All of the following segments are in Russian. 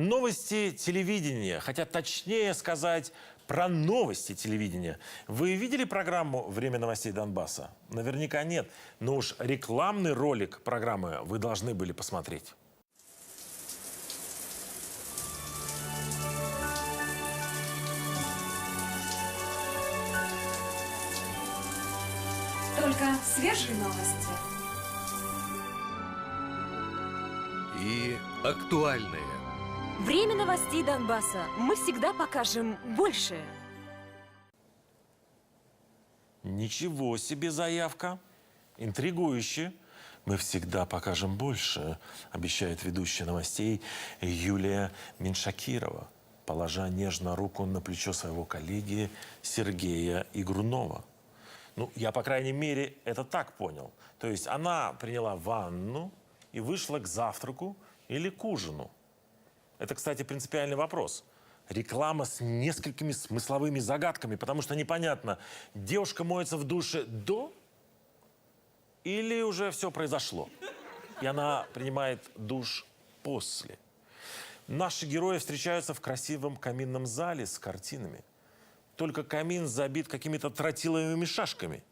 Новости телевидения, хотя точнее сказать про новости телевидения. Вы видели программу «Время новостей Донбасса»? Наверняка нет, но уж рекламный ролик программы вы должны были посмотреть. Только свежие новости. и актуальные. Время новостей Донбасса. Мы всегда покажем больше. Ничего себе заявка. Интригующе. Мы всегда покажем больше, обещает ведущая новостей Юлия Меншакирова, положа нежно руку на плечо своего коллеги Сергея Игрунова. Ну, я, по крайней мере, это так понял. То есть она приняла ванну и вышла к завтраку или к ужину. Это, кстати, принципиальный вопрос. Реклама с несколькими смысловыми загадками, потому что непонятно, девушка моется в душе до или уже все произошло, и она принимает душ после. Наши герои встречаются в красивом каминном зале с картинами. Только камин забит какими-то тротиловыми шашками.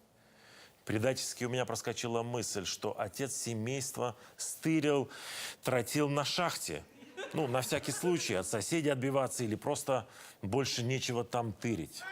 Предательски у меня проскочила мысль, что отец семейства стырил тротил на шахте. Ну, на всякий случай, от соседей отбиваться или просто больше нечего там тырить.